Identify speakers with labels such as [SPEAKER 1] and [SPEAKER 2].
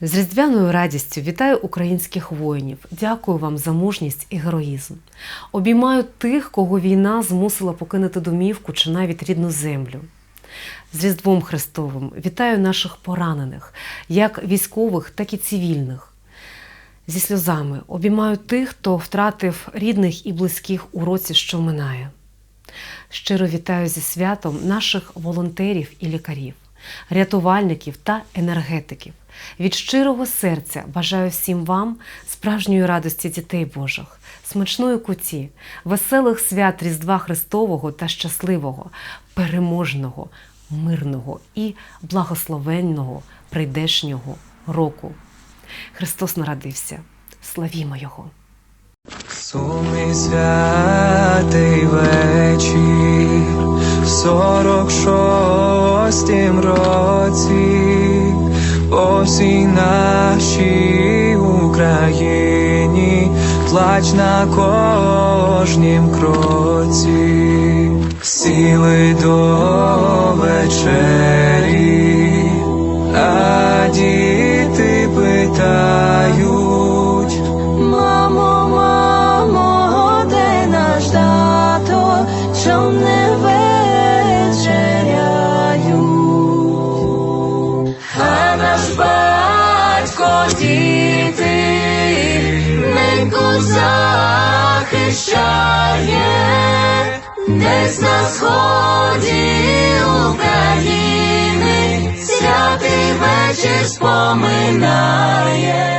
[SPEAKER 1] З різдвяною радістю вітаю українських воїнів. Дякую вам за мужність і героїзм. Обіймаю тих, кого війна змусила покинути домівку чи навіть рідну землю. З Різдвом Христовим вітаю наших поранених, як військових, так і цивільних. Зі сльозами обіймаю тих, хто втратив рідних і близьких у році, що минає. Щиро вітаю зі святом наших волонтерів і лікарів, рятувальників та енергетиків. Від щирого серця бажаю всім вам справжньої радості дітей Божих, смачної куті, веселих свят Різдва Христового та щасливого, переможного, мирного і благословенного прийдешнього року. Христос народився. Славімо Його!
[SPEAKER 2] Сумний святий вечір, сорок шостім році, по всій нашій Україні, плач на кожнім кроці, сіли до вечері, а діти питають.
[SPEAKER 3] Мамо, мамо, де наш тато, чом не діти ненько захищає, десь на сході України святий вечір споминає.